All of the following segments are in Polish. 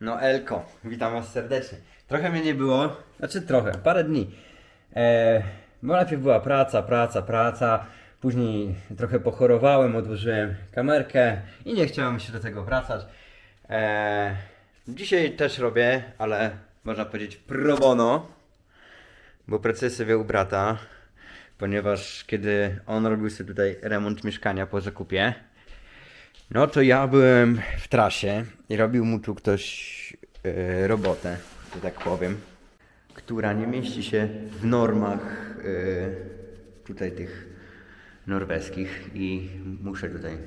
No Elko, witam was serdecznie. Trochę mnie nie było, znaczy trochę, parę dni. E, bo najpierw była praca, praca, praca. Później trochę pochorowałem, odłożyłem kamerkę i nie chciałem się do tego wracać. E, dzisiaj też robię, ale można powiedzieć pro bono, bo pracuję sobie u brata, ponieważ kiedy on robił sobie tutaj remont mieszkania po zakupie, no to ja byłem w trasie i robił mu tu ktoś e, robotę, że tak powiem, która nie mieści się w normach e, tutaj tych norweskich i muszę tutaj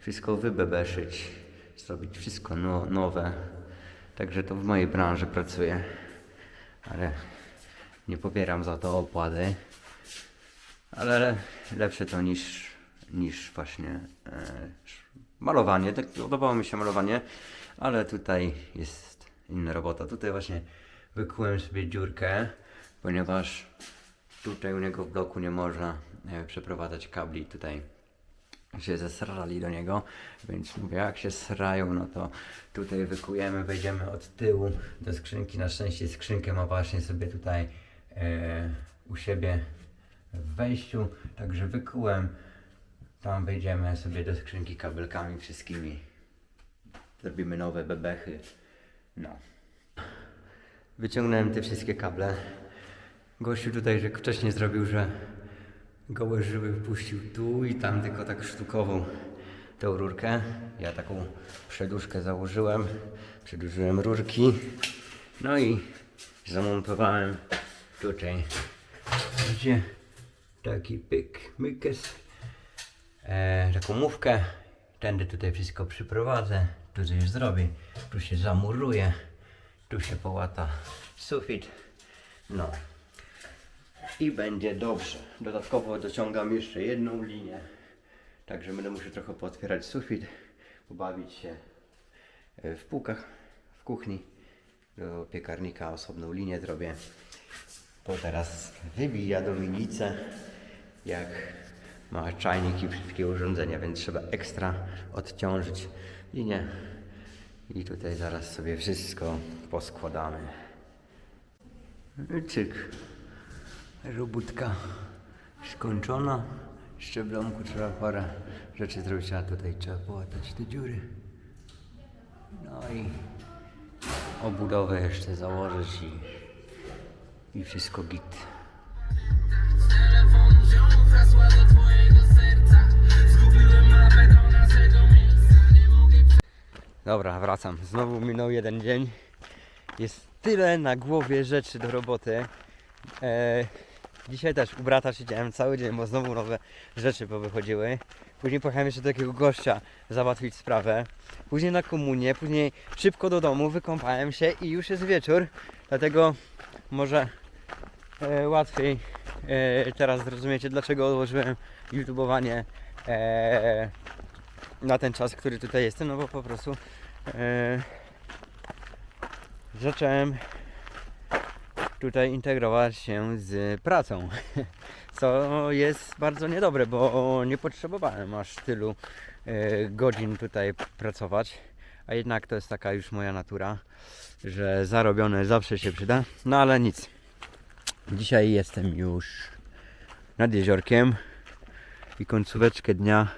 wszystko wybebeszyć, zrobić wszystko no, nowe. Także to w mojej branży pracuję, ale nie pobieram za to opłaty. Ale lepsze to niż, niż właśnie e, malowanie. Tak podobało mi się malowanie, ale tutaj jest inna robota. Tutaj właśnie wykułem sobie dziurkę, ponieważ tutaj u niego w bloku nie można e, przeprowadzać kabli. Tutaj się zesrali do niego, więc mówię, jak się srają, no to tutaj wykujemy, wejdziemy od tyłu do skrzynki. Na szczęście skrzynkę ma właśnie sobie tutaj e, u siebie w wejściu, także wykułem. Tam wejdziemy sobie do skrzynki kabelkami wszystkimi. Zrobimy nowe bebechy. No. Wyciągnąłem te wszystkie kable. Gościu tutaj, że wcześniej zrobił, że gołe żyły wpuścił tu i tam tylko tak sztukową tą rurkę. Ja taką przeduszkę założyłem, przedłużyłem rurki. No i zamontowałem tutaj, gdzie taki pyk, mykes, e, taką mówkę. Tędy tutaj wszystko przyprowadzę, tu coś zrobię, tu się zamuruje, tu się połata sufit. No, i będzie dobrze. Dodatkowo dociągam jeszcze jedną linię. Także będę musiał trochę pootwierać sufit, pobawić się e, w półkach w kuchni. Do piekarnika osobną linię zrobię. To teraz wybija Dominice, jak ma czajnik i wszystkie urządzenia, więc trzeba ekstra odciążyć linię. I tutaj zaraz sobie wszystko poskładamy. Cyk. Robótka skończona. Jeszcze trzeba parę rzeczy zrobić, a tutaj trzeba połatać te dziury. No i obudowę jeszcze założyć i, i wszystko git. Dobra, wracam. Znowu minął jeden dzień. Jest tyle na głowie rzeczy do roboty. E, dzisiaj też u brata siedziałem cały dzień, bo znowu nowe rzeczy powychodziły. Później pojechałem jeszcze do takiego gościa załatwić sprawę. Później na komunię, później szybko do domu, wykąpałem się i już jest wieczór. Dlatego może e, łatwiej e, teraz zrozumiecie, dlaczego odłożyłem YouTubeowanie e, na ten czas, który tutaj jestem, no bo po prostu e, zacząłem tutaj integrować się z pracą, co jest bardzo niedobre, bo nie potrzebowałem aż tylu e, godzin tutaj pracować, a jednak to jest taka już moja natura, że zarobione zawsze się przyda, no ale nic. Dzisiaj jestem już nad jeziorkiem i końcóweczkę dnia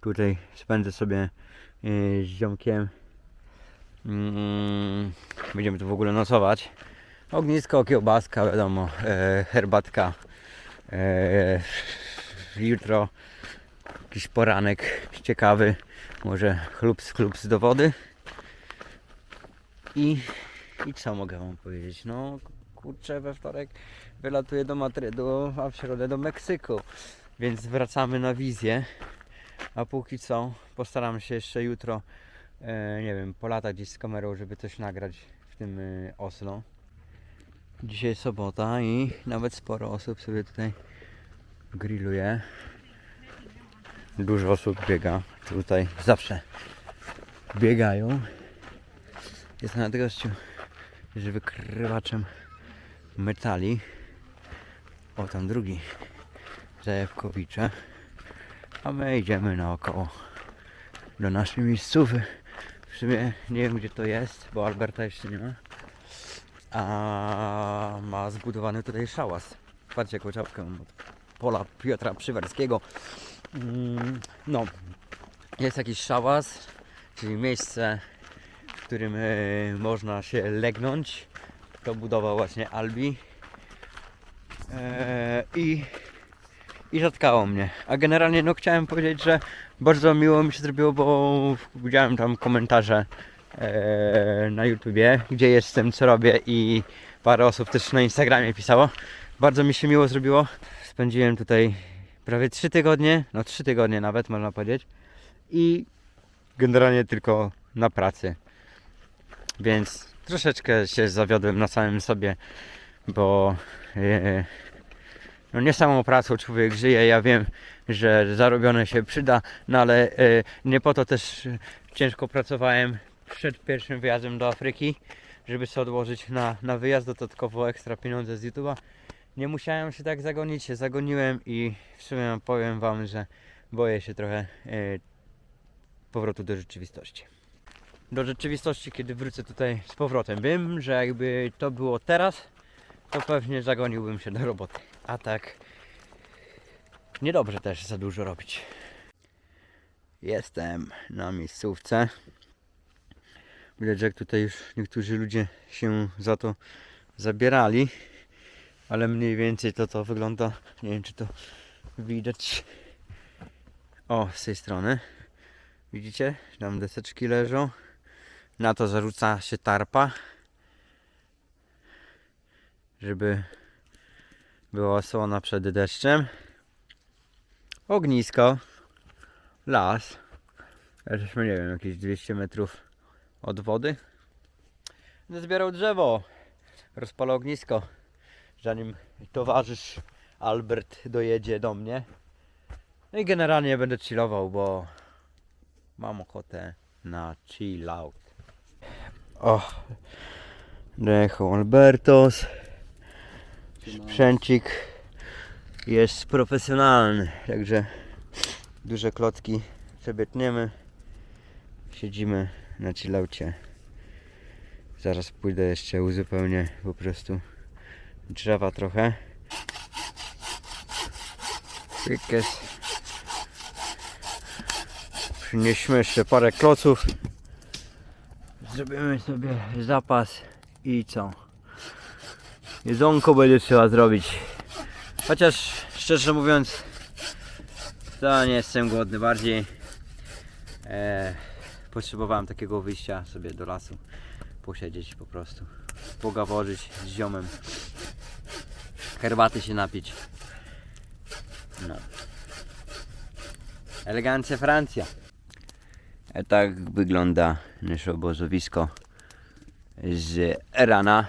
tutaj spędzę sobie yy, z ziomkiem. Mm, będziemy tu w ogóle nocować. Ognisko, kiełbaska, wiadomo, e, herbatka. E, jutro jakiś poranek ciekawy, może chlups, chlups do wody. I, I co mogę wam powiedzieć? No kurczę, we wtorek wylatuję do Madrydu, a w środę do Meksyku. Więc wracamy na wizję. A póki co postaram się jeszcze jutro, e, nie wiem, polatać gdzieś z kamerą, żeby coś nagrać w tym e, Oslo. Dzisiaj sobota i nawet sporo osób sobie tutaj grilluje. Dużo osób biega tutaj, zawsze biegają. Jest nawet gościu z wykrywaczem metali. O, tam drugi Zajewkowicze. A my idziemy naokoło do naszej miejscówy w sumie nie wiem gdzie to jest, bo Alberta jeszcze nie ma. A ma zbudowany tutaj szałas. Patrzcie jaką czapkę od pola Piotra Przywerskiego. Mm, No, jest jakiś szałas, czyli miejsce, w którym e, można się legnąć. To budował właśnie Albi. E, I i zatkało mnie. A generalnie no chciałem powiedzieć, że bardzo miło mi się zrobiło, bo widziałem tam komentarze e, na YouTubie, gdzie jestem, co robię i parę osób też na Instagramie pisało. Bardzo mi się miło zrobiło. Spędziłem tutaj prawie 3 tygodnie, no 3 tygodnie nawet można powiedzieć i generalnie tylko na pracy. Więc troszeczkę się zawiodłem na samym sobie, bo e, no nie samą pracą człowiek żyje, ja wiem, że zarobione się przyda, no ale e, nie po to też ciężko pracowałem przed pierwszym wyjazdem do Afryki, żeby sobie odłożyć na, na wyjazd dodatkowo ekstra pieniądze z YouTube'a. Nie musiałem się tak zagonić, się zagoniłem i w sumie powiem Wam, że boję się trochę e, powrotu do rzeczywistości. Do rzeczywistości, kiedy wrócę tutaj z powrotem. Wiem, że jakby to było teraz, to pewnie zagoniłbym się do roboty. A tak niedobrze też za dużo robić. Jestem na miejscówce. Widać, jak tutaj już niektórzy ludzie się za to zabierali, ale mniej więcej to to wygląda. Nie wiem, czy to widać. O, z tej strony. Widzicie? Tam deseczki leżą. Na to zarzuca się tarpa, żeby była osłona przed deszczem. Ognisko. Las. Jesteśmy, nie wiem, jakieś 200 metrów od wody. Będę zbierał drzewo. Rozpalę ognisko. Zanim towarzysz Albert dojedzie do mnie. No i generalnie będę chillował, bo mam ochotę na chill out. O, dojechał Albertos. Sprzęcik jest profesjonalny, także duże klocki sobie tniemy. Siedzimy na chillaucie. Zaraz pójdę jeszcze uzupełnię po prostu drzewa trochę. Wykes. Przynieśmy jeszcze parę kloców. Zrobimy sobie zapas i co? Jedzonko będzie trzeba zrobić. Chociaż szczerze mówiąc, to nie jestem głodny bardziej. E, potrzebowałem takiego wyjścia sobie do lasu, posiedzieć po prostu, pogaworzyć z ziomem, herbaty się napić. No. Elegancja Francja. E, tak wygląda nasze obozowisko z rana.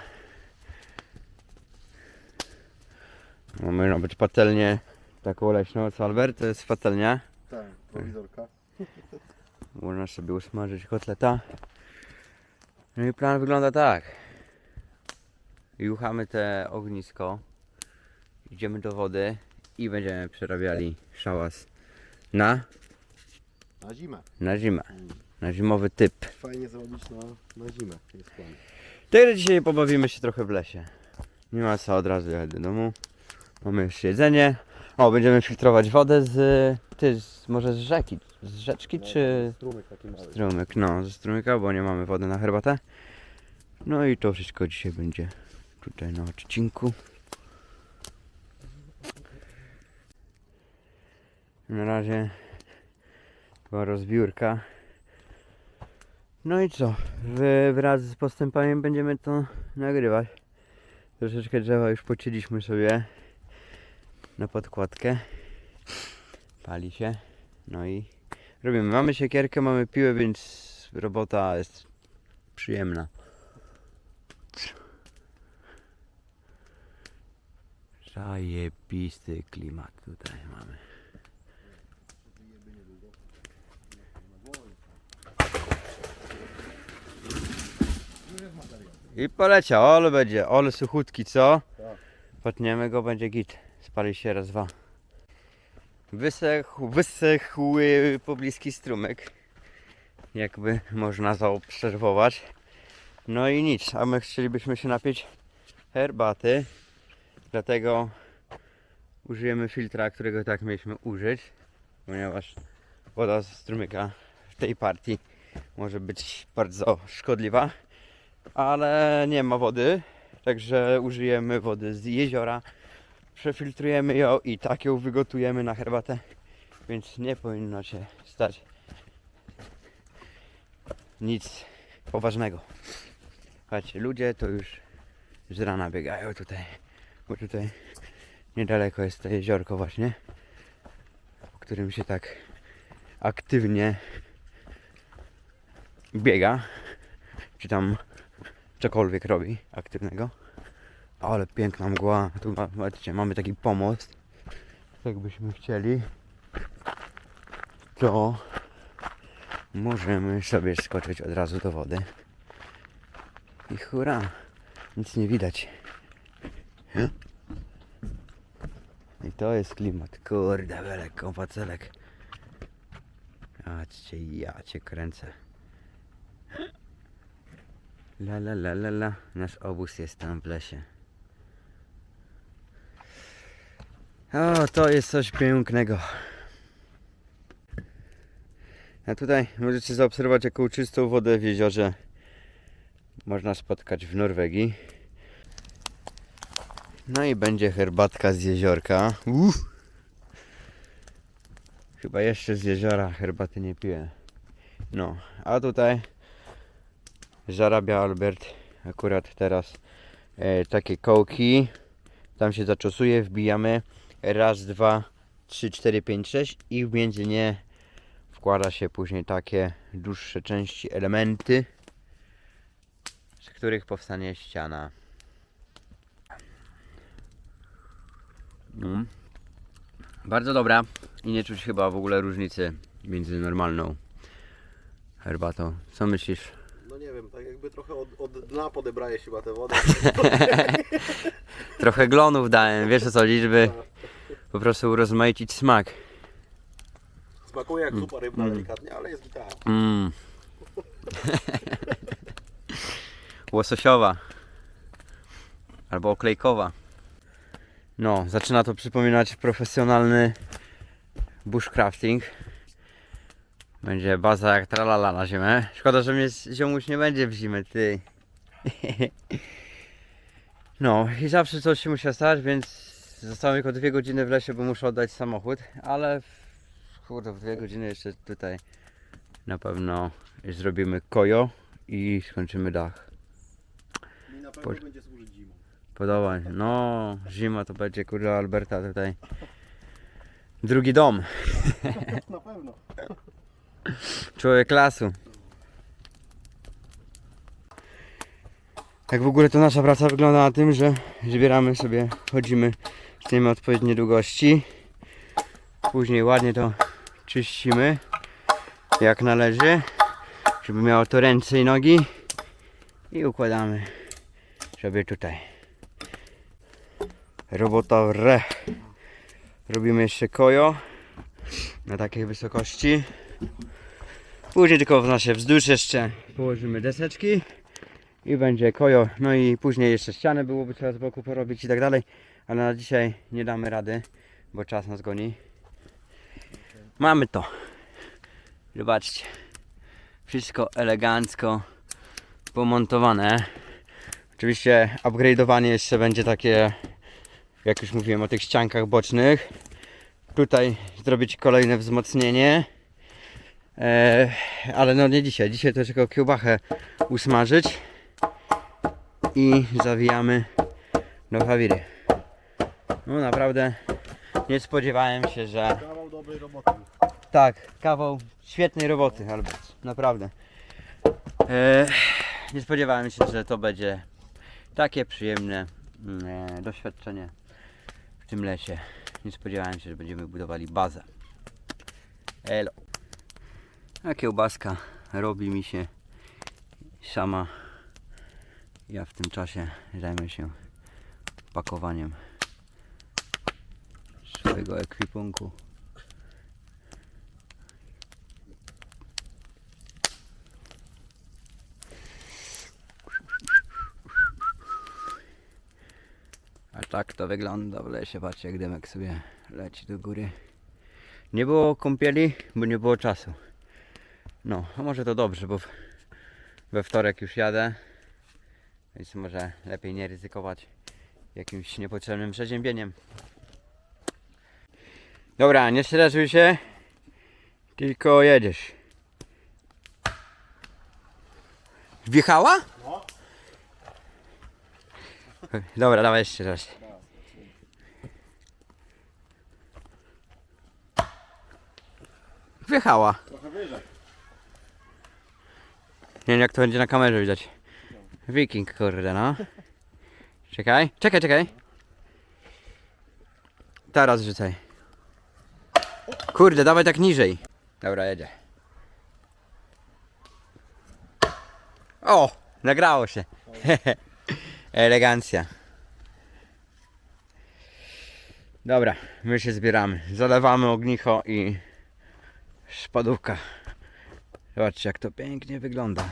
Mamy nawet patelnię taką leśną, co Albert? To jest patelnia. Tak, prowizorka. Można sobie usmażyć kotleta. No i plan wygląda tak. Juchamy te ognisko. Idziemy do wody i będziemy przerabiali szałas na, Na zimę. na zimę. Na zimowy typ. Fajnie zrobić na, na zimę. Jest plan. Także dzisiaj pobawimy się trochę w lesie. Nie ma co od razu jechać do domu. Mamy już jedzenie. O, będziemy filtrować wodę z. Ty, z, może z rzeki. Z rzeczki czy. Strumyk taki mały. Strumyk, no, ze strumyka, bo nie mamy wody na herbatę. No i to wszystko dzisiaj będzie tutaj na odcinku. Na razie była rozbiórka. No i co? Wraz z postępami będziemy to nagrywać. Troszeczkę drzewa już pocięliśmy sobie na podkładkę. Pali się. No i robimy. Mamy siekierkę, mamy piłę, więc robota jest przyjemna. Zajebisty klimat tutaj mamy. I poleciał, ale będzie, ale suchutki, co? Tak. Potniemy go, będzie git. Spali się raz, dwa. Wysechł, wysechły pobliski strumyk. jakby można zaobserwować. No i nic, a my chcielibyśmy się napić herbaty, dlatego użyjemy filtra, którego tak mieliśmy użyć, ponieważ woda z strumyka w tej partii może być bardzo szkodliwa, ale nie ma wody, także użyjemy wody z jeziora, przefiltrujemy ją i tak ją wygotujemy na herbatę, więc nie powinno się stać nic poważnego. Patrzcie, ludzie to już z rana biegają tutaj, bo tutaj niedaleko jest to jeziorko właśnie, w którym się tak aktywnie biega, czy tam cokolwiek robi aktywnego. Ale piękna mgła, tu mamy taki pomost, jakbyśmy chcieli, to możemy sobie skoczyć od razu do wody. I hura, nic nie widać. I to jest klimat, kurde, belek, kompacelek. Patrzcie, ja cię kręcę. La la la la la, nasz obóz jest tam w lesie. O, to jest coś pięknego. A tutaj możecie zaobserwować jaką czystą wodę w jeziorze można spotkać w Norwegii. No i będzie herbatka z jeziorka. Uff. Chyba jeszcze z jeziora herbaty nie piję. No, a tutaj zarabia Albert akurat teraz e, takie kołki. Tam się zaczosuje, wbijamy raz, dwa, trzy, cztery, pięć, sześć i między nie wkłada się później takie dłuższe części, elementy, z których powstanie ściana. Mm. Bardzo dobra i nie czuć chyba w ogóle różnicy między normalną herbatą. Co myślisz? Wiem, tak jakby trochę od, od dna podebraje się chyba tę wodę. Trochę glonów dałem, wiesz o co, liczby po prostu urozmaicić smak. Smakuje jak zupa rybna delikatnie, ale jest gitara. Mm. Łososiowa. Albo oklejkowa. No, zaczyna to przypominać profesjonalny bushcrafting. Będzie baza jak tralala na zimę. Szkoda, że mnie ziomuś nie będzie w zimę, ty. No i zawsze coś się musi stać, więc zostałem tylko dwie godziny w lesie, bo muszę oddać samochód, ale w- kurde, w dwie godziny jeszcze tutaj na pewno zrobimy kojo i skończymy dach. Mi na pewno będzie służyć zimą. Podoba się. No, zima to będzie kurde Alberta tutaj. Drugi dom. Na pewno. Człowiek lasu. Jak w ogóle to nasza praca wygląda na tym, że zbieramy sobie, chodzimy, śniemy odpowiednie długości. Później ładnie to czyścimy, jak należy, żeby miało to ręce i nogi. I układamy sobie tutaj. Robota w re. Robimy jeszcze kojo na takiej wysokości. Później tylko w nasze wzdłuż jeszcze położymy deseczki i będzie kojo. No i później jeszcze ścianę byłoby trzeba z boku porobić i tak dalej. Ale na dzisiaj nie damy rady, bo czas nas goni. Mamy to. Zobaczcie. Wszystko elegancko pomontowane. Oczywiście upgrade'owanie jeszcze będzie takie, jak już mówiłem o tych ściankach bocznych. Tutaj zrobić kolejne wzmocnienie. E, ale no nie dzisiaj. Dzisiaj to tylko kiełbachę usmażyć i zawijamy do hawiry. No naprawdę nie spodziewałem się, że Kawał dobrej roboty. tak, kawał świetnej roboty, Albert. Naprawdę. E, nie spodziewałem się, że to będzie takie przyjemne mm, e, doświadczenie w tym lesie. Nie spodziewałem się, że będziemy budowali bazę. Elo. A kiełbaska robi mi się sama. Ja w tym czasie zajmę się pakowaniem swojego ekwipunku. A tak to wygląda w lesie, patrzcie jak dymek sobie leci do góry. Nie było kąpieli, bo nie było czasu. No, a może to dobrze, bo we wtorek już jadę. Więc może lepiej nie ryzykować jakimś niepotrzebnym przeziębieniem. Dobra, nie stresuj się, tylko jedziesz. Wjechała? No. Dobra, dawaj jeszcze raz. Wjechała. Trochę wyżej. Nie wiem jak to będzie na kamerze widać. Wiking kurde no. Czekaj, czekaj, czekaj. Teraz rzucaj. Kurde, dawaj tak niżej. Dobra, jedzie. O, nagrało się. Elegancja. Dobra, my się zbieramy. Zalewamy ognicho i spadówka. Zobaczcie jak to pięknie wygląda.